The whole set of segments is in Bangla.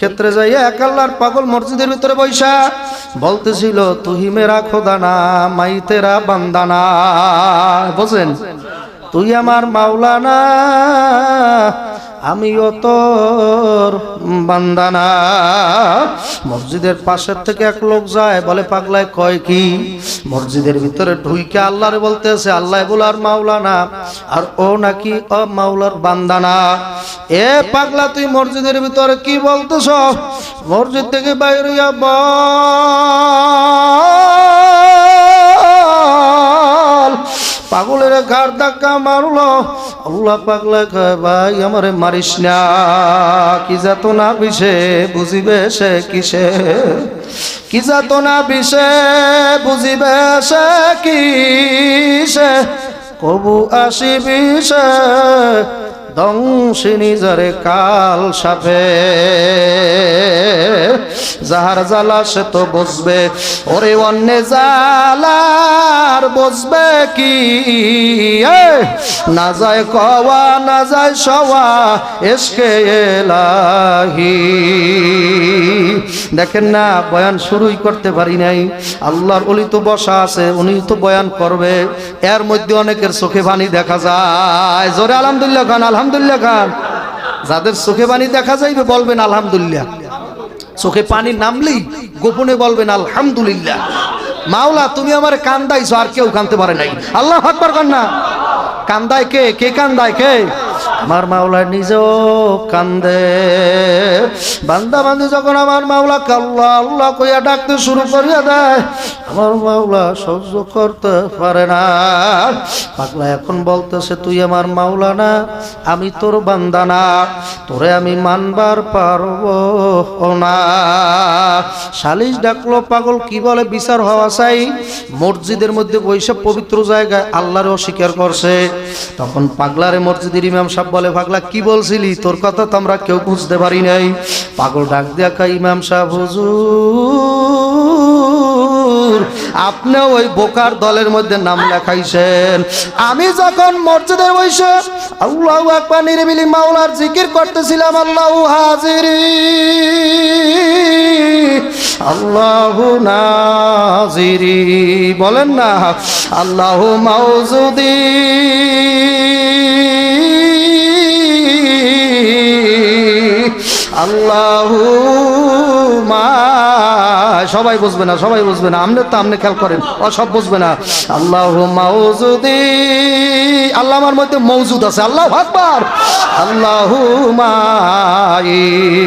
ক্ষেত্রে যাই এক আল্লাহর পাগল মসজিদের ভিতরে বৈশা বলতেছিল, তুহি মেরা খোদানা মাইতেরা বান্দানা। বোঝেন তুই আমার মাওলানা আমিও তোর বান্দানা মসজিদের পাশের থেকে এক লোক যায়, বলে, পাগলায় কয় কি? মসজিদের ভিতরে ঢুইকে আল্লাহরে বলতেছে, আল্লাহ বলার মাওলানা আর ও নাকি অ মাওলার বান্দানা এ পাগলা, তুই মসজিদের ভিতরে কি বলতেছ? মসজিদ থেকে বাইরে বল পাগলের ঘাড় ধাক্কা মারলো। আল্লাহ পাগলা কয় ভাই, আমারে মারিস না। কি যাত না বিষে বুঝিবে সে কিসে? কি যাত না বিষে বুঝিবে সে কিসে? কবু আসিবি সে দংশিনী জরে কাল সাপে। যাহার জ্বালা সে তো বসবে ওরে অন্য জালার বসবে কি? না যায় কওয়া, না যায় সওয়া, এসকে এলাহি। দেখেন না, বয়ান শুরুই করতে পারি নাই। আল্লাহর অলি তো বসা আছে, উনি তো বয়ান করবে। এর মধ্যে অনেকের চোখে পানি দেখা যায়। জোরে আলহামদুলিল্লাহ খান আলহামদুলিল্লাহ খান যাদের চোখে পানি দেখা যাইবে বলবেন আলহামদুলিল্লাহ। চোখে পানি নামলেই গোপনে বলবেন আলহামদুলিল্লাহ। মাওলা, তুমি আমার কান্দাইছো আর কেউ কানতে পারে নাই। আল্লাহ আকবার কন্যা কান্দায় কে? কে কান্দায় কে? আমার মাওলা নিজেও কান্দে। বান্দা বান্দি যখন আমার মাওলা কাল্লা আল্লাহ কইয়া ডাকতে শুরু করিয়া দেয়, আমার মাওলা সহ্য করতে পারে না। পাগলা এখন বলতেছে, তুই আমার মাওলা না, আমি তোর বান্দা না, তোরে আমি মানবার পারব না। সালিশ ডাকলো, পাগল কি বলে? বিচার হওয়া চাই। মসজিদের মধ্যে বৈশাখ পবিত্র জায়গায় আল্লাহরে অস্বীকার করছে। তখন পাগলারে মসজিদের ইমাম সাহেব বলে, পাগলা, কি বলছিলি? তোর কথা তো আমরা কেউ বুঝতে পারি নাই। পাগল ডাক দেখা ইমাম সাহেব, হুজুর আপনিও ওই বোকার দলের মধ্যে নাম লেখাইছেন। আমি যখন মসজিদের বসে আল্লাহ আকবার, নিরিবিলি মাওলার জিকির করতেছিলাম, আল্লাহ হাজিরি। আল্লাহ নাজিরি, বলেন না? আল্লাহ মাউজুদি। আল্লাহ সবাই বুঝবে না, সবাই বুঝবে না। আমনে তো আমনে খেয়াল করেন ও সব বুঝবে না। আল্লাহ মাউজুদি। আল্লাহ আমার মধ্যে মৌজুদ আছে, আল্লাহ আকবার। আল্লাহ মাই,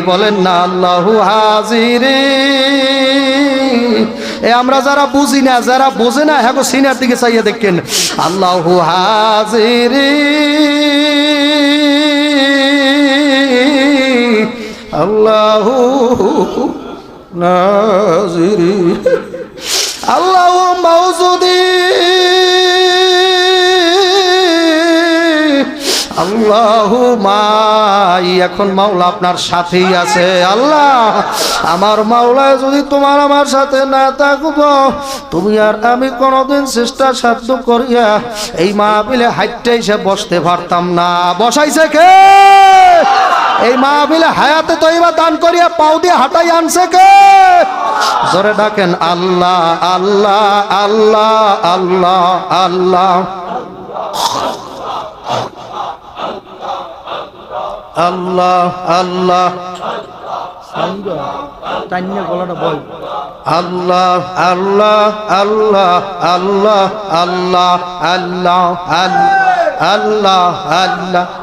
বলেন না, আল্লাহ হাজিরি। এ আমরা যারা বুঝি না, যারা বোঝে না হ্যাঁ সিনার দিকে চাইয়ে দেখেন। আল্লাহ হাজিরি। আল্লাহ নাজিরি। আল্লাহ মৌজুদি আল্লাহ এখন মাওলা আপনার সাথেই আছে। আল্লাহ, আমার মাওলা যদি তোমার আমার সাথে না থাকব, তুমি আর আমি কোনোদিন চেষ্টা সাধ্য করিয়া এই মাহবিলে হাইটটা এসে বসতে পারতাম না। বসাইছে কে? এই মাহবিলে হায়াতে তো এবার দান করিয়া পাও দিয়ে হাঁটাই আনছে কে জোরে ডাকেন আল্লাহ আল্লাহ আল্লাহ আল্লাহ আল্লাহ আল্লাহ আল্লাহ আল্লাহ আল্লাহ আল্লাহ আল্লাহ আল্লাহ আল্লাহ আল্লাহ আল্লাহ আল্লাহ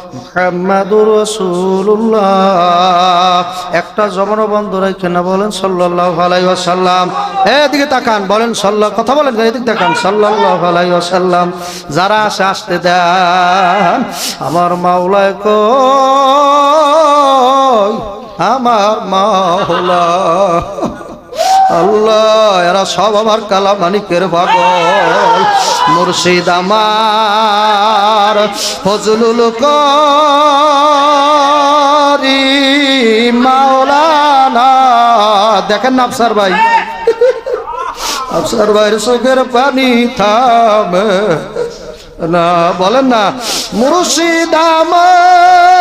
মুহাম্মাদুর রাসূলুল্লাহ। একটা জমানো বন্ধ রেখে না, বলেন সাল্লাল্লাহু আলাইহি ওয়াসাল্লাম। এদিকে তাকান, বলেন সাল্লাহ কথা বলেন এদিকে তাকান, সাল্লাল্লাহু আলাইহি ওয়াসাল্লাম, যারা আসে আসতে দেন, আমার মাওলায় কই? আমার মাওলা আল্লাহ, এরা সব আমার কালা মানিকের পাগল। মুর্শিদ আমার, ফজলুল করি, মাওলানা। দেখেন না আফসার ভাই। আফসার ভাইয়ের চোখের পানি থাম না, বলেন না। মুর্শিদ আমার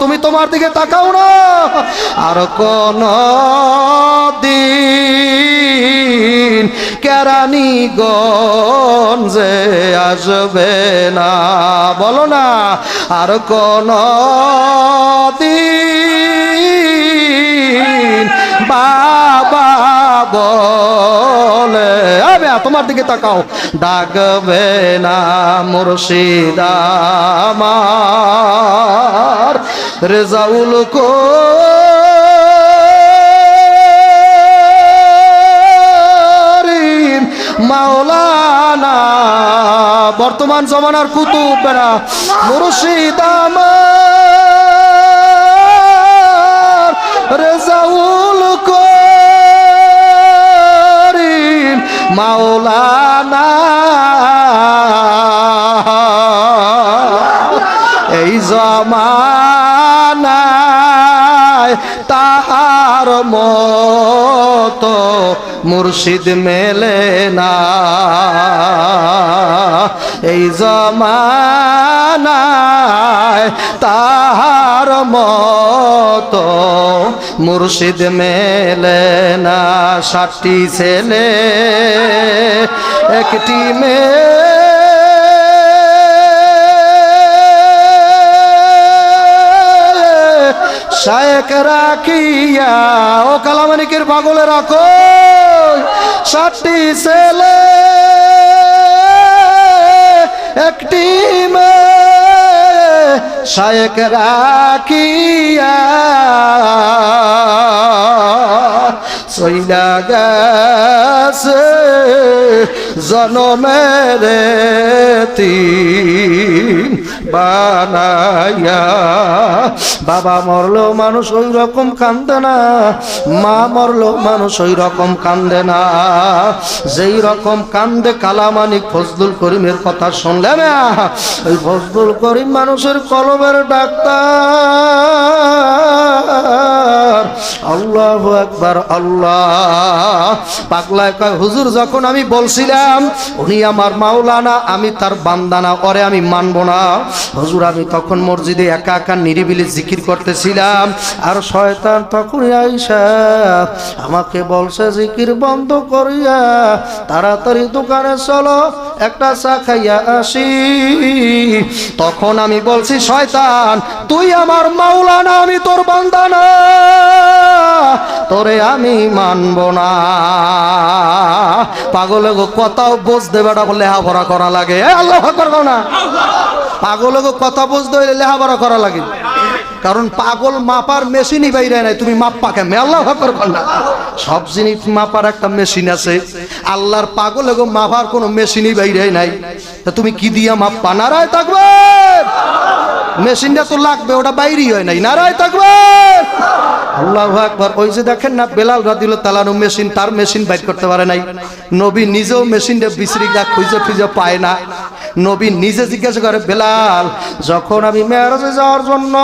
তুমি তোমার দিকে তাকাও না। আর কোন দিন কেরানি গঞ্জে আসবে না। বলো না, আর কোন দিন বাবা আবে তোমার দিকে তাকাও। ডাকবে না মুর্শিদ আমার। রেজাউল কো মাওলানা, বর্তমান জমানার কুতুব বেড়া মুর্শিদ আমার। রেজাউল মাওলানা। এই জমানায় তাহার মতো মুর্শিদ মেলে না। এই জমানায় তাহার মতো, মুর্শিদ মেলে না ষাটটি ছেলে, একটি মেয়ে। শায়েক রাখিয়া, ও কালামানিকের পাগলে রাখো ষাটটি ছেলে, একটি মেয়ে। শায়েক রাখিয়া সইলা গেছে। জনমের তিন বানাইয়া। বাবা মরলো মানুষ ওই রকম কান্দে না, মা মরলো মানুষ ওই রকম কান্দে না। যেই রকম কান্দে কালামানিক ফজলুল করিমের কথা শুনলে না, ওই ফজলুল করিম মানুষের কলমের ডাক্তার। আল্লাহ একবার আল্লাহ। পাগলায় কয়, হুজুর, যখন আমি বলছিলাম উনি আমার মাওলানা, আমি তার বান্দানা করে আমি মানব না। হজুর, আমি তখন মসজিদে একা একা নিরিবিলি জিকির করতেছিলাম, আর শয়তান তখন আইসা আমাকে বলছে, জিকির বন্ধ করিয়া তাড়াতাড়ি দোকানে চলো। একটা চা খাইয়া আসি। তখন আমি বলছি, শয়তান, তুই আমার মাওলানা, আমি তোর বান্দানা তোরে আমি মানব না। পাগল কথাও বুঝতে বেটা লেহাপড়া করা লাগে। আল্লাহ করব না। পাগল কথা বুঝতে হইলে লেহাপড়া করা লাগে। কারণ পাগল মাপার মেশিনই বাইরে নাই, তুমি মাপা কেমন আল্লাহ করব না সব জিনিস মাপার একটা মেশিন আছে, আল্লাহর পাগল গো মাপার কোনো মেশিনই বাইরে নাই। তা তুমি কি দিয়া মাপা নারায় থাকবে মেশিনটা তো লাগবে, ওটা বাইরেই হয় নাই। নারায় থাকবে আল্লাহ একবার ওই যে দেখেন না, বেলাল রাদিল তালানু মেশিন, তার মেশিন বাইর করতে পারে নাই। নবী নিজেও মেশিনটা বিশ্রিকা খুঁজে খুঁজে পায় না। নবী নিজে জিজ্ঞাসা করে, বেলাল, যখন আমি মেয়ারাজে যাওয়ার জন্য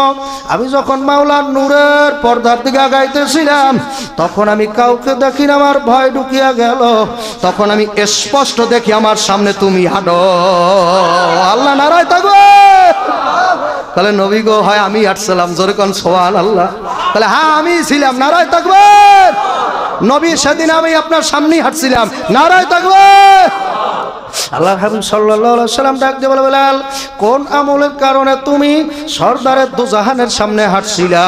আমি যখন মাওলার নূরের পর্দার দিকে আগাইতেছিলাম, তখন আমি কাউকে দেখি আমার ভয় ঢুকিয়া গেল। তখন আমি স্পষ্ট দেখি, আমার সামনে তুমি হাঁটো। আল্লাহ নারায় থাকবে তাহলে নবী গো, হয় আমি হাঁটছিলাম, জোরে কোন সোয়াল আল্লাহ তাহলে হ্যাঁ আমি ছিলাম, নারায় থাকবে। নবী, সেদিন আমি আপনার সামনেই হাঁটছিলাম, নারায় থাকবে। আল্লাহ হাবিব সাল্লাল্লাহু সাল্লাম ডাক দিয়ে বলে, বেলাল, কোন আমলের কারণে তুমি সর্দারের দুজাহানের সামনে হাঁটছিলা?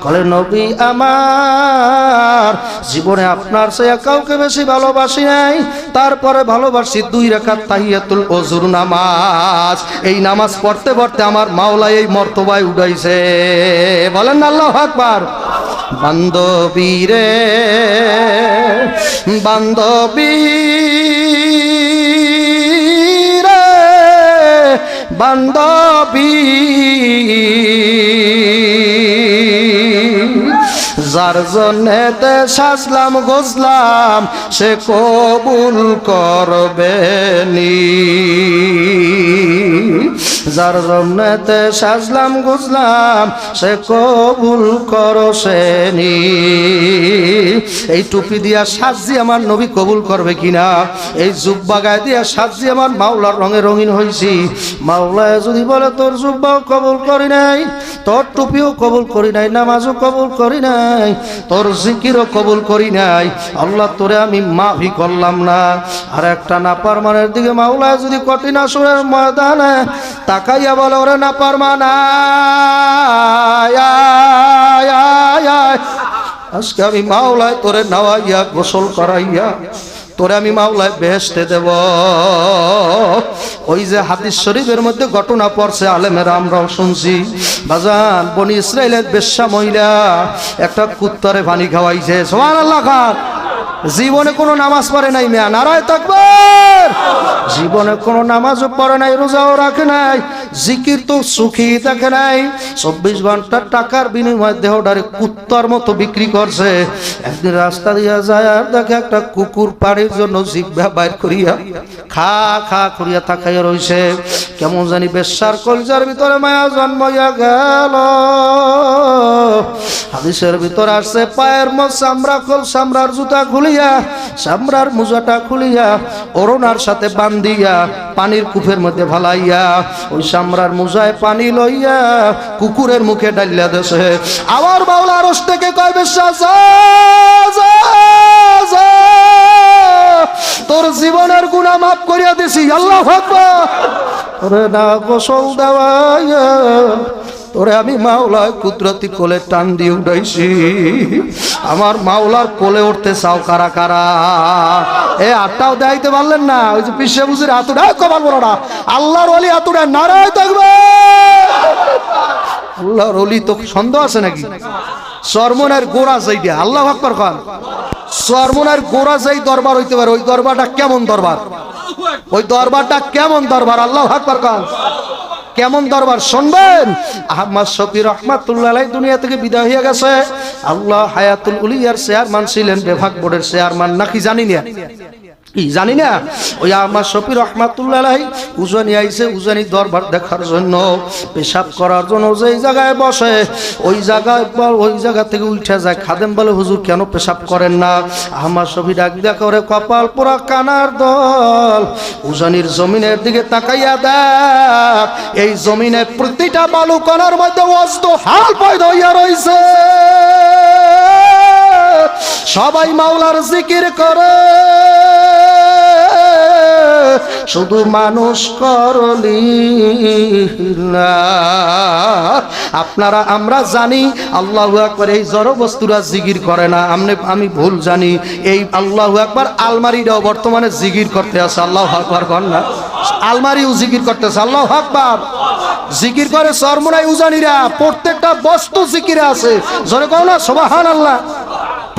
কলে, নবী আমার, জীবনে আপনার সে কাউকে বেশি ভালোবাসি নাই। তারপরে ভালোবাসি দুই রেখাত তাহিয়াতুল অজুর নামাজ। এই নামাজ পড়তে পড়তে আমার মাওলা এই মর্তবায় উঠাইছে। বলেন আল্লাহ আকবার। বান্ধবী রে, বান্ধবী। বান্ধবী। যার জন্যেতে সাজলাম গোসলাম সে কবুল করবে নি। যার জন্যেতে সাজলাম, গুজলাম, সে কবুল করো নি এই টুপি দিয়া সাজি আমার নবী কবুল করবে কিনা? এই জুব্বা দিয়া সাজি আমার মাওলার রঙে রঙিন হয়েছি মাওলায় যদি বলে, তোর জুব্বাও কবুল করি নাই, তোর টুপিও কবুল করি নাই, নামাজও কবুল করি নাই, তোর জিকিরও কবুল করি নাই, আল্লাহ তোরে আমি মাফি করলাম না। আর একটা নাপার মানের দিকে মাওলায় যদি কঠিন আসরের ময়দানে তাকাইয়া বলে, ওরে নাপার মানা আজকে আমি মাওলায় তোরে নাওয়াইয়া, গোসল করাইয়া তোরে আমি মাওলায় বেহেস্তে দেব। ওই যে হাদিস শরীফের মধ্যে ঘটনা পড়ছে, আলেমেরা আমরাও শুনছি। বাজান, বনি ইসরায়েলের বেশ্যা মহিলা একটা কুত্তরে পানি খাওয়াইছে। সোমান আল্লাহ খান। জীবনে কোনো নামাজ পড়ে নাই মেয়া। নারায় থাকবার জীবনে কোনো নামাজও পড়ে নাই, রোজাও রাখে নাই, জিকির তো সুখী থাকে নাই। চব্বিশ ঘণ্টা টাকার বিনিময়ে দেহটারে কুত্তার মতো বিক্রি করছে। একদিন রাস্তা দিয়া যায় আর দেখে একটা কুকুর পাড়ির জন্য জিভা বাইর করিয়া খা খা করিয়া তাকাইয়া রইছে। কেমন জানি বেশ্যার কলজার ভিতরে মায়া জন্মাইয়া গেল। হাদিসের ভিতর আসছে, পায়ের মত সামরা খোল সামরার জুতা খুলিয়া সামরার মুজাটা খুলিয়া অরুণার সাথে বান্ধিয়া, পানির কূপের মধ্যে ভালাইয়া ওই সামরার মোজায় পানি লইয়া কুকুরের মুখে ডালিয়া দেশে আবার বাউলা রস থেকে কয় বিশ্বাস তোর জীবনের গুণা মাফ করিয়া দিছি, আল্লাহ ওরে না গোসল দেওয়াইয়া তোরে আমি মাওলায় কুদরতি কোলে টান দিয়ে উঠাইছি। আমার মাওলার কোলে উঠতে চাও কারা কারা? এ আটটাও দেখাইতে পারলেন না, ওই যে পিসে বুঝির হাতুড়া কবার বলো না। আল্লাহর অলি হাতুড়া, নারায় থাকবে। আল্লাহর অলি তো সন্দেহ আছে নাকি? সরমনের গোড়া যাইটা আল্লাহ আকবর খান সরমনের গোড়া যেই দরবার হইতে পারে, ওই দরবারটা কেমন দরবার? ওই দরবারটা কেমন দরবার? আল্লাহ আকবর খান কেমন দরবার? শুনবেন? আহমদ শফি রহমাতুল্লাহ দুনিয়া থেকে বিদায় হয়ে গেছে। আল্লাহ হায়াতুল উলিয়ার চেয়ারম্যান ছিলেন, বিভাগ বোর্ডের চেয়ারম্যান, নাকি জানি না। জানি না। ওই আমার শফি রহমাতুল্লাহ উজানি আইছে উজানি দরবার দেখার জন্য, পেশাব করার জন্য যেই জায়গায় বসে, ওই জায়গায় ওই জায়গা থেকে উঠে যায়। খাদেম বলে, হুজুর, কেন পেশাব করেন না? আমার শফি ডাক দেখা কপাল পোড়া কানার দল, উজানির জমিনের দিকে তাকাইয়া দেখ। এই জমিনে প্রতিটা বালু কণার মধ্যে অস্ত হাল পয়দা হইয়া রইছে। সবাই মাওলার জিকির করে। শুধু মানুষ করলি না। আপনারা, আমরা জানি আল্লাহ একবার এই জড় বস্তুরা জিগির করে না। আমনে, আমি ভুল জানি। এই আল্লাহ একবার আলমারিটাও বর্তমানে জিগির করতে আছে। আল্লাহ আকবার কর না। আলমারিও জিকির করতেছে আল্লাহ আকবার। জিকির করে সরমনাই উজানিরা। প্রত্যেকটা বস্তু জিকিরে আছে। জনে কও না সোবাহান আল্লাহ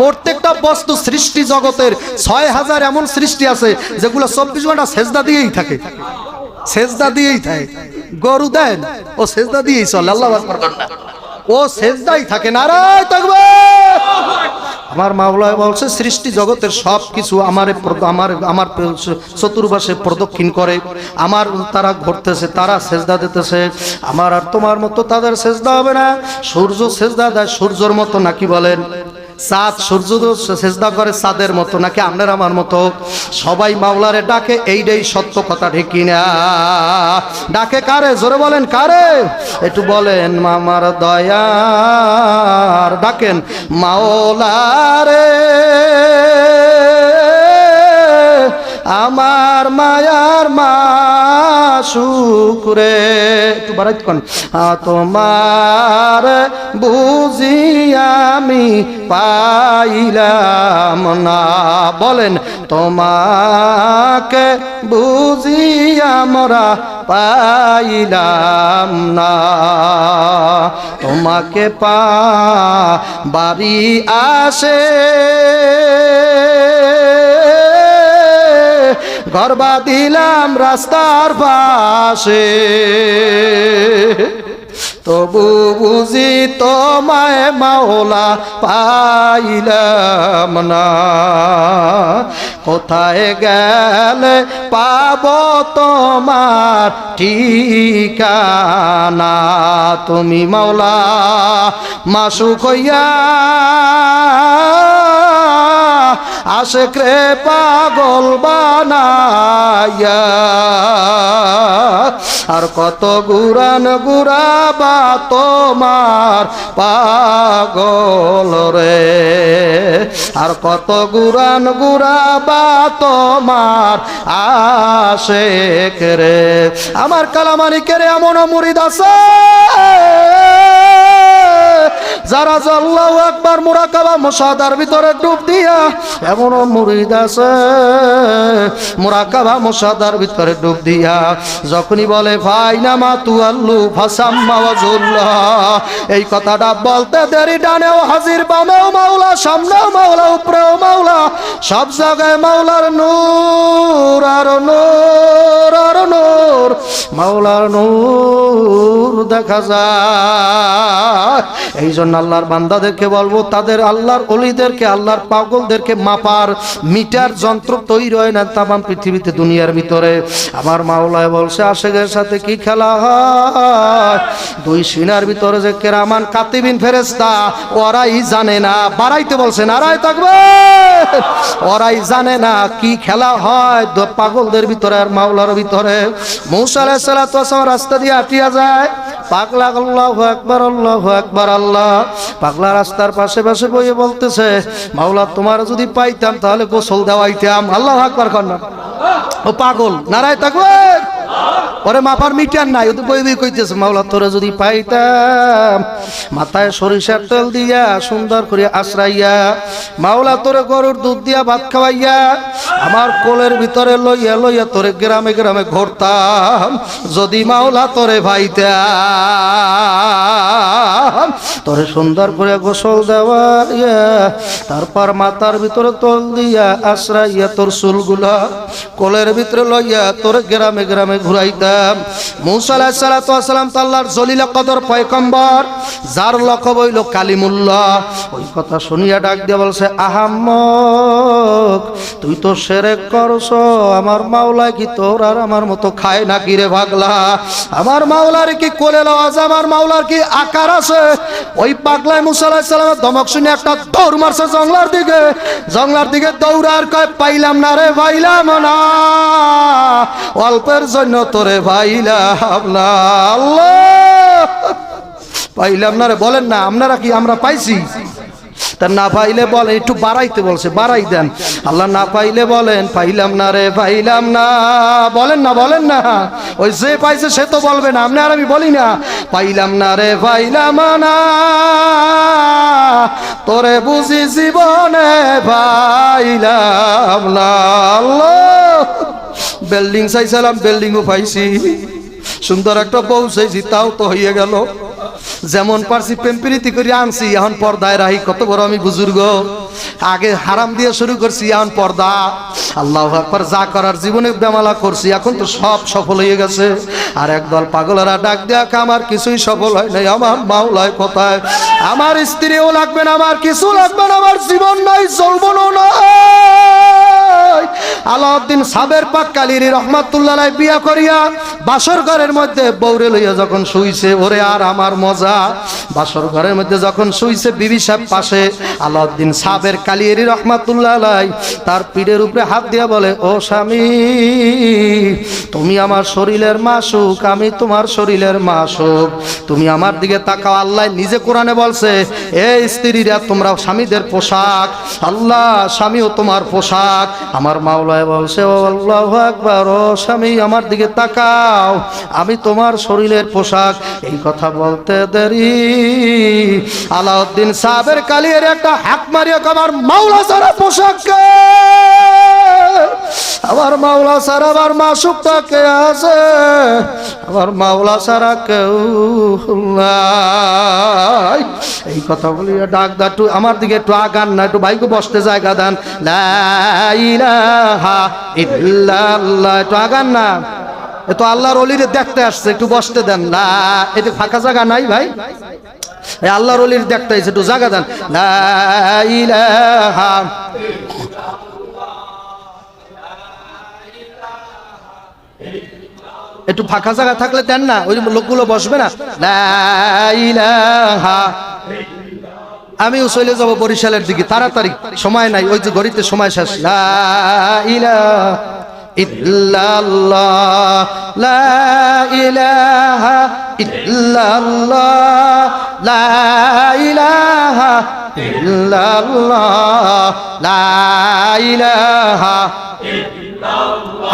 প্রত্যেকটা বস্তু সৃষ্টি জগতের ছয় হাজার এমন সৃষ্টি আছে, যেগুলো চব্বিশ ঘণ্টা সেজদা দিয়েই থাকে। সেজদা দিয়েই থাকে। গরু দেন, ও সেজদা দিয়েই চলে, আল্লাহ। ও সেজদাই থাকে, নারায় থাকবে আমার মাওলায় বলছে, সৃষ্টি জগতের সব কিছু আমার আমার আমার চতুর্পাশে প্রদক্ষিণ করে। আমার তারা ঘুরতেছে, তারা সেজদা দিতেছে। আমার আর তোমার মতো তাদের সেজদা হবে না। সূর্য সেজদা দেয়, সূর্যর মতো নাকি বলেন? চাঁদ সূর্য সেজদা করে চাঁদের মতো, নাকি আপনার আমার মতো? সবাই মাওলারে ডাকে এইটাই সত্য কথা ঢেকি না ডাকে কারে? জোরে বলেন কারে? একটু বলেন মামার দয়ার, ডাকেন মাওলারে। আমার মায়ার মা, শুক্রে। একটু বাড়াই কন। তোমার বুঝি আমি পাইলাম না। বলেন, তোমাকে বুঝি আমরা পাইলাম না। তোমাকে পা, বাড়ি আসে। গরবা দিলাম রাস্তার পাশে। তবু বুঝি তোমায় মাওলা পাইলাম না। কোথায় গেলে পাব তোমার ঠিকানা? তুমি মাওলা মাসুক হইয়া আশেক রে পাগল বানাইয়া। আর কত গুরান গুরাবা তোমার পাগল রে। আর কত গুরান গুরাবা তোমার আশেক রে। আমার কালামানিকের এমন মুরিদ আছে। যারা আল্লাহু আকবার মুরাকাবা মুসাদার ভিতরে ডুব দিয়া এমন মুরিদ আছে। মুরাকাবা মুসাদার ভিতরে ডুব দিয়া যখনই বলে, ভাই নামা তু আল্লু এই কথাটা বলতে দেরি, ডানেও হাজির, বামেও মাওলা, সামনেও মাওলা, উপরেও মাওলা। সব জায়গায় মাওলার নূর আর নূর আর নূর, মাওলার নূর দেখা যায়। এই জন্য আল্লাহর বান্দাদেরকে বলব, তাদের আল্লাহর অলিদেরকে, আল্লাহর পাগলদেরকে মাপার মিটার যন্ত্র তৈরি হয় না তামাম পৃথিবীতে, দুনিয়ার ভিতরে। আমার মাওলায় বলছে আশেকের সাথে কি খেলা হয়? দুই সিনার ভিতরে যে কেরামান কাতিবিন ফেরেস্তা ওরাই জানে না। বাড়াইতে বলছে, নারায় থাকবে ওরাই জানে না কি খেলা হয়। পাগলদের ভিতরে আর মাওলার ভিতরে। মৌসা আলাইসালাম রাস্তা দিয়ে আটিয়া যায়। পাগলা আল্লাহ একবার আল্লাহ একবার আল্লাহ। পাগলা রাস্তার পাশে পাশে বইয়ে বলতেছে, মাওলা, তোমার যদি পাইতাম তাহলে গোসল দেওয়াইতাম। আল্লাহ একবার কন্যা ও পাগল, নারায় থাকবে পরে মাপার মিটার নাই, ও তো বই বই কইতেছে, মাওলা, তোরে যদি পাইতাম, মাথায় সরিষার তেল দিয়া সুন্দর করে আশ্রাইয়া, মাওলা, তোরে গরুর দুধ দিয়া ভাত খাওয়াইয়া, আমার কোলের ভিতরে লইয়া লইয়া তোরে গ্রামে গ্রামে ঘুরতাম, যদি মাওলা তোরে ভাইতাম, তোরে সুন্দর করে গোসল দেওয়া তারপর মাথার ভিতরে তল দিয়া আশ্রাইয়া তোর চুলগুলা কোলের ভিতরে লইয়া তোর গ্রামে গ্রামে আলাহ সালাতাম কদর পয়কম্বর যার ওই কথা শুনিয়া ডাক দিয়ে বলছে তুই তো সেরে আমার মাওলা কি তোর আর আমার মতো খায় রে ভাগলা আমার মাওলার কি কোলে আমার মাওলার কি আকার আছে? ওই পাগলায় মুসা সালামের ধমক শুনে একটা দৌড় মারছে জংলার দিকে। জংলার দিকে দৌড়ার কয়, পাইলাম না রে, পাইলাম না। অল্পের জন্য তোরে না আল্লাহ। পাইলাম না রে বলেন না, আপনারা কি আমরা পাইছি? তা না পাইলে বলে একটু বাড়াইতে বলছে, বাড়াই দেন। আল্লাহ না পাইলে বলেন, পাইলাম না রে, পাইলাম না। বলেন না বলেন না। ওই যে পাইছে, সে তো বলবে না, আপনি আর আমি বলি না। পাইলাম না রে, পাইলাম না। তোরে বুঝি জীবনে পাইলাম না, আল্লাহ। বিল্ডিং চাইছিলাম বিল্ডিংও পাইছি সুন্দর একটা বউ চাইছি, তাও তো হইয়া গেল। যেমন পারছি প্রেমপ্রীতি করে আনছি, এখন পর্দায় রাহি, কত বড় আমি বুজুর্গ। আগে হারাম দিয়ে শুরু করছি, এখন পর্দা। আল্লাহ আকবার, যা করার জীবনে বেমালা করছি, এখন তো সব সফল হয়ে গেছে। আর একদল পাগলেরা ডাক দেয়া আমার কিছুই সফল হয় নাই, আমার মাওলায় কোথায়? আমার স্ত্রীও লাগবে না, আমার কিছু লাগবে না, আমার জীবন নাই, চলবো না। আলাউদ্দিন সাবের পাক কালিরি রহমাতুল্লাহ বিয়া করিয়া বাসর ঘরের মধ্যে বৌরে লইয়া যখন শুইছে, ওরে আর আমার মজা। বাসর ঘরের মধ্যে যখন শুইছে, বিবি সাহেব পাশে আলাউদ্দিন সাবের কালিরি রহমাতুল্লাহ তার পিঠের উপরে হাত দিয়া বলে, ও স্বামী, তুমি আমার শরীরের মাসুক, আমি তোমার শরীরের মাসুক। তুমি আমার দিকে তাকাও, আল্লাহ নিজে কোরআনে বলছে এই স্ত্রীরা তোমরা স্বামীদের পোশাক। আল্লাহ স্বামীও তোমার পোশাক। আমার মাওলায় বলছে, ও আল্লাহ আকবর, ও স্বামী, আমার দিকে তাকাও। আমি তোমার শরীরের পোশাক। এই কথা বলতে দেরি। আলাউদ্দিন সাহেবের কালিয়ের একটা হাক মারিয়ে আমার মাওলা সারা পোশাক? আমার মাওলা সারা আমার মাসুক তাকে আছে। আমার মাওলা সারা কেউ এই কথা বলি ডাক দা আমার দিকে একটু আগান না, একটু বাইকে বসতে জায়গা দেন। একটু আগান না। এ তো আল্লাহর অলিরে দেখতে আসছে, একটু বসতে দেন। না এটা ফাঁকা জায়গা নাই ভাই। আল্লাহর অলির দেখতে একটু জায়গা দেন। লা একটু ফাঁকা জায়গা থাকলে দেন না, ওই লোকগুলো বসবে না। আমিও চলে যাব বরিশালের দিকে, তাড়াতাড়ি, সময় নাই, ওই যে ঘড়িতে সময় শেষ। লা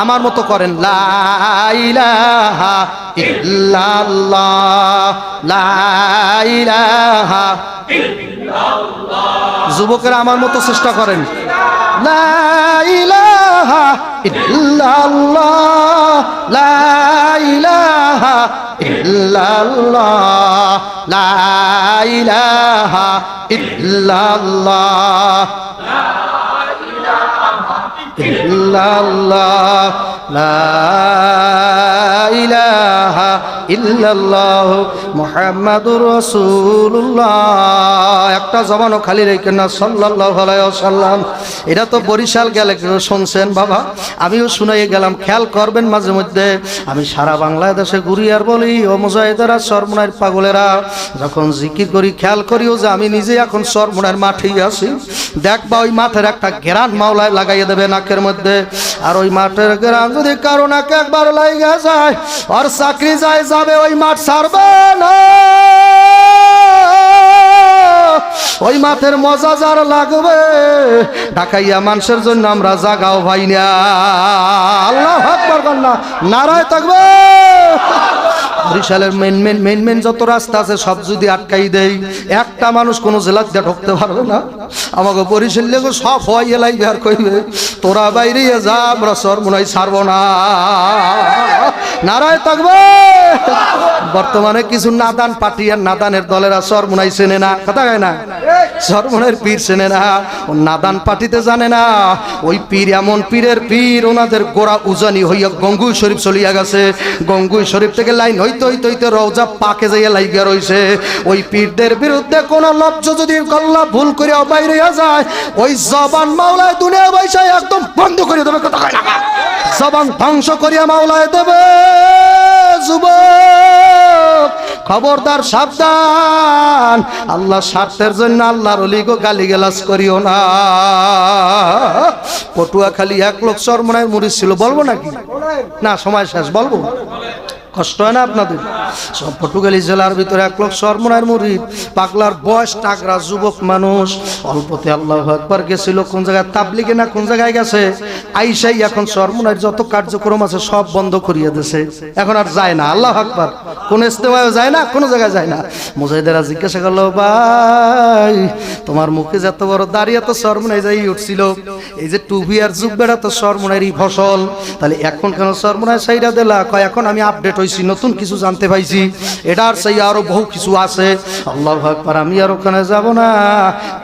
আমার মতো করেন যুবকেরা আমার মতো চেষ্টা করেন, লা ইলাহা ইল্লাল্লাহ, লা ইলাহা ইল্লাল্লাহ, লা ইলাহা ইল্লাল্লাহ। ইল্লাল্লাহ লা ইলাহা ইল্লাল্লাহ মুহাম্মাদুর রাসূলুল্লাহ। একটা জবানও খালি রেখে না, সাল্লাল্লাহু এটা তো বরিশাল গেলে শুনছেন বাবা। আমিও শুনাই গেলাম, খেয়াল করবেন মাঝে মধ্যে। আমি সারা বাংলাদেশে ঘুরি আর বলি, ও মুজাহিদেরা সরমুনার পাগলেরা, যখন জিকির করি, খেয়াল করিও যে আমি নিজে এখন সরমুনার মাঠেই আছি। দেখবা ওই মাঠের একটা গ্রান মাওলায় লাগাইয়ে দেবে নাকের মধ্যে। আর ওই মাঠের গ্রান যদি কারও নাকে একবার লাইগা যায় আর চাকরি যায় যাবে ওই মাঠ ছাড়বে না? ওই মাঠের মজা যার লাগবে ঢাকাইয়া মানুষের জন্য আমরা জাগাও ভাই না। আল্লাহ ভাগ পারবেন না নারায় থাকবে। বরিশালের মেন মেন মেন মেন যত রাস্তা আছে সব যদি আটকাই দেই, একটা মানুষ কোনো জেলার দিয়ে ঢুকতে পারবে না। আমাকে বরিশাল লেগে সব হয় এলাই বের কইবে, তোরা বাইরে যা, আমরা সর হয় ছাড়বো না। নারায় থাকবে বর্তমানে কিছু নাদান পার্টি আর নাদানের দলেরা সরমুনাই চেনে না। কথা কয় না? সরমুনের পীর চেনে না। ও নাদান পার্টিতে জানে না, ওই পীর এমন পীরের পীর, ওনাদের গোড়া উজানি হইয়া গঙ্গুই শরীফ চলিয়া গেছে। গঙ্গুই শরীফ থেকে লাইন হইতে হইতে রওজা পাকে যাইয়া লাইগা রইছে। ওই পীরদের বিরুদ্ধে কোন লব্জ যদি কল্লা ভুল করে বাইরে যায়, ওই জবান মাওলায় দুনিয়া বৈশায় একদম বন্ধ করে দেবে জবান ধ্বংস করিয়া মাওলায় দেবে, যুবক। খবরদার, সাবধান। আল্লাহ স্বার্থের জন্য আল্লাহর অলিগো গালি গেলাস করিও না। পটুয়া খালি এক লোক চরমনায় মুড়ি ছিল বলব নাকি? না, সময় শেষ, বলব। কষ্ট হয় না আপনাদের? সব পটুয়াখালী জেলার ভিতরে এক লোক সরমনার মুরিদ। পাগলার বয়স টাকরা যুবক মানুষ। অল্পতে আল্লাহ একবার গেছিল কোন জায়গায়? তাবলিগে না কোন জায়গায় গেছে? আইসাই এখন সরমনার যত কার্যক্রম আছে সব বন্ধ করিয়ে দিয়েছে। এখন আর যায় না। আল্লাহ আকবার। কোন ইস্তেমায় যায় না, কোনো জায়গায় যায় না। মুজাহিদেরা জিজ্ঞাসা করল, ভাই, তোমার মুখে যত বড় দাঁড়িয়ে তো সরমনায় যাই উঠছিল। এই যে টুবি আর যুগ বেড়া তো সরমনারই ফসল। তাহলে এখন কেন সরমনায় সাইডা দিলা? কয়, এখন আমি আপডেট হয়েছি নতুন কিছু জানতে পাইছি। এটার সেই আরও বহু কিছু আছে। আল্লাহ আকবার, আমি আর ওখানে যাব না।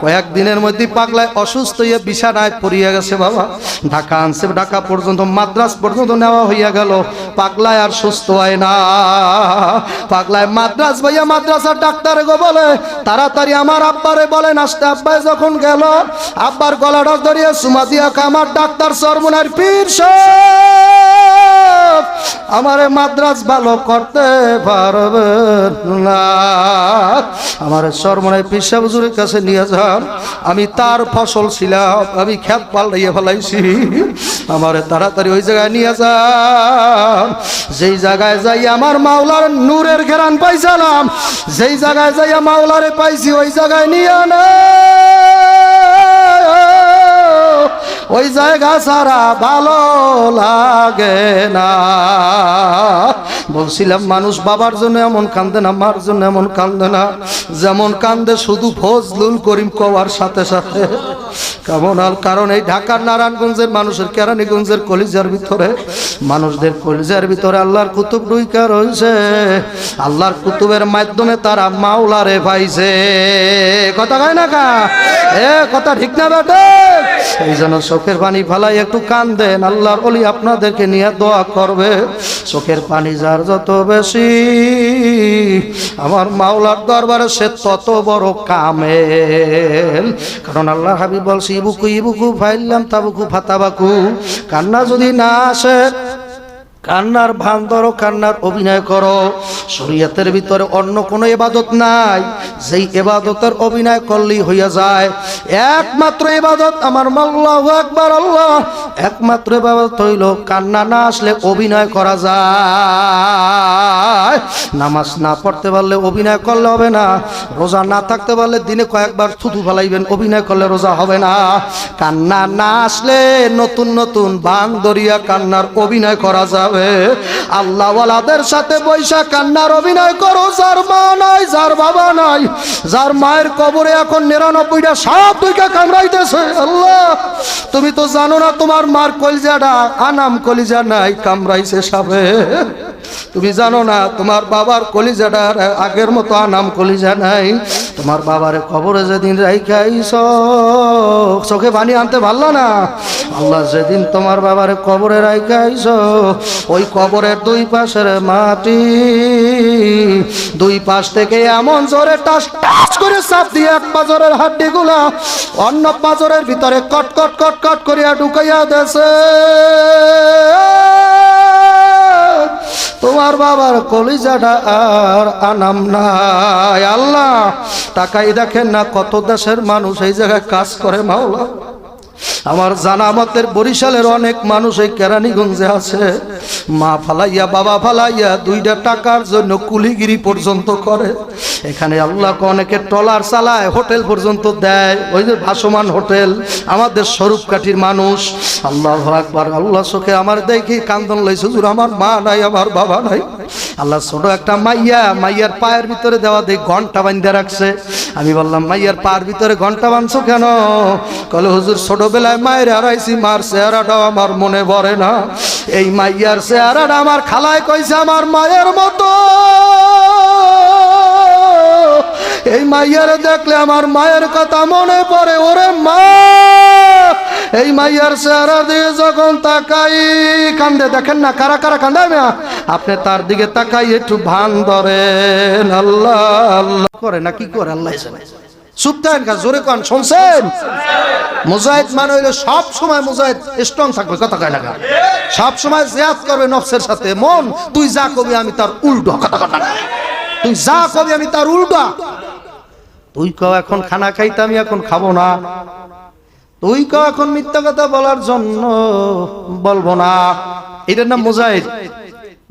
কয়েকদিনের মধ্যে পাগলায় অসুস্থ হয়ে বিছানায় পড়িয়া গেছে বাবা। ঢাকা আনছে, ঢাকা পর্যন্ত, মাদ্রাস পর্যন্ত নেওয়া হইয়া গেল। পাগলায় আর সুস্থ হয় না। পাগলায় মাদ্রাস ভাইয়া, মাদ্রাসার ডাক্তার গো বলে, তাড়াতাড়ি আমার আব্বারে বলেন আসতে আব্বাই যখন গেল, আব্বার গলাটা ধরিয়ে সুমা দিয়া আমার ডাক্তার সরমুনার পীর সাহেব। আমারে মাদ্রাস ভালো করতে পারবে না। আমার সরমনায় পিসা কাছে নিয়ে যান। আমি তার ফসল ছিলাম, আমি খেত পাল্টাইয়ে ফেলাইছি। আমার তাড়াতাড়ি ওই জায়গায় নিয়ে যান। যেই জায়গায় যাই আমার মাওলার নূরের ঘেরান পাইছিলাম, যেই জায়গায় যাই মাওলারে পাইছি, ওই জায়গায় নিয়ে না ওই জায়গা সারা ভালো লাগে না। বলছিলাম, মানুষ বাবার জন্য এমন কান্দে না, মার জন্য এমন কান্দে না। যেমন কান্দে শুধু ফজলুল করিম কওয়ার সাথে সাথে। কেমন আর কারণ এই ঢাকার নারায়ণগঞ্জের মানুষের, কেরানীগঞ্জের কলিজার ভিতরে, মানুষদের কলিজার ভিতরে আল্লাহর কুতুব ডুইকা রয়েছে আল্লাহর কুতুবের মাধ্যমে তারা মাওলারে পাইছে কথা কয় না কা? এ, কথা ঠিক না বেটে? এই জন্য চোখের পানি ফালাই একটু কান দেন, আল্লাহর অলি আপনাদেরকে নিয়ে দোয়া করবে। চোখের পানি যার যত বেশি, আমার মাওলার দরবারে সে তত বড় কামে কারণ আল্লাহ হাবিব বলছি, ইবুকু ইবুকু ফাইলাম তাবুকু, ফাতাবাকু। কান্না যদি না আসে কান্নার ভান ধরো, কান্নার অভিনয় করো। শরীয়তের ভিতরে অন্য কোনো এবাদত নাই। যেই এবাদতের অভিনয় করলেই হইয়া যায়। একমাত্র এবাদত আমার মাল্লাহ একবার আল্লাহ। একমাত্র এবাদত হইল কান্না না আসলে অভিনয় করা যায়। নামাজ না পড়তে পারলে অভিনয় করলে হবে না। রোজা না থাকতে পারলে দিনে কয়েকবার থুতু ফেলাইবেন, অভিনয় করলে রোজা হবে না। কান্না না আসলে নতুন নতুন বান দরিয়া কান্নার অভিনয় করা যাবে আল্লাহওয়ালাদের সাথে বৈশা কান্নার অভিনয় করো, যার মা নাই, যার বাবা নাই, যার মায়ের কবরে এখন নিরানব্বইটা সাপ দুইটা কামড়াইতেছে। আল্লাহ, তুমি তো জানো না তোমার মার কলিজাটা, আনাম কলিজা নাই, কামড়াইছে সাপে। তুমি জানো না, তোমার বাবার কলিজাটার আগের মতো আনাম কলিজা নাই। তোমার বাবার কবরে যেদিন রাইখাইছ চোখে পানি আনতে পারল না। আল্লাহ যেদিন তোমার বাবার কবরে রাইখাইছ ওই কবরের দুই পাশের মাটি, দুই পাশ থেকে এমন জোরে টাস টাস করে চাপ দিয়ে এক পাজরের হাড্ডি গুলা অন্য পাজরের ভিতরে কট কট কট কট করিয়া ঢুকাইয়া দেছে তোমার বাবার কলিজাটা আর আনাম নাই। আল্লাহ টাকাই দেখেন না কত দেশের মানুষ এই জায়গায় কাজ করে মাওলা। আমার জানা মতের বরিশালের অনেক মানুষ এই কেরানীগঞ্জে আছে। মা ফালাইয়া, বাবা ফালাইয়া দুইটা টাকার জন্য কুলিগিরি পর্যন্ত করে। এখানে আল্লাহকে অনেকে টলার চালায়, হোটেল পর্যন্ত দেয়। ওই যে ভাসমান হোটেল, আমাদের স্বরূপকাঠির মানুষ। আল্লাহ একবার আল্লাহ চোখে আমার দেখি, কান্দন লাইছে হুজুর আমার মা নাই, আমার বাবা নাই। আল্লাহ ছোট একটা মাইয়া, মাইয়ার পায়ের ভিতরে দেওয়া দেখ ঘণ্টা বান্ধে রাখছে। আমি বললাম, মাইয়ার পায়ের ভিতরে ঘণ্টা বাঁধছো কেন? কলে হুজুর ছোটবেলায় মায়ের হারাইছি, মার চেহারাটাও আমার মনে পড়ে না। এই মাইয়ার চেহারাটা আমার খালায় কইছে আমার মায়ের মতো। এই মাইয়ারে দেখলে আমার মায়ের কথা মনে পড়ে, ওরে মা। এই মাইয়ার চেহারা দিয়ে যখন তাকাই, কান্দে, দেখেন না, কারা কারা কান্দে না আপনি তার দিকে তাকাই, একটু ভান ধরেন, আল্লাহ আল্লাহ। করে না, কি করে, আল্লাহ চুপ থাকেন জোরে কন শুনছেন? মুজাহিদ মানে হইলে সব সময় মুজাহিদ স্ট্রং থাকবে কথা কয় না। সব সময় জিয়াদ করবে নফসের সাথে। মন তুই যা কবি আমি তার উল্টো কথা কথা। তুই যা কবি আমি তার উল্টা। তুই কও এখন খানা খাইতে আমি এখন খাব না। তুই কও এখন মিথ্যা কথা বলার জন্য বলব না। এটার নাম মুজাহিদ।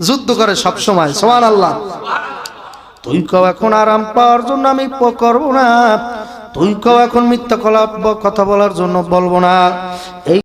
যুদ্ধ করে সব সময় সোমান আল্লাহ তুই কও এখন আরাম পাওয়ার জন্য আমি করব না। তুই কও এখন মিথ্যা কলাপ কথা বলার জন্য বলব না। এই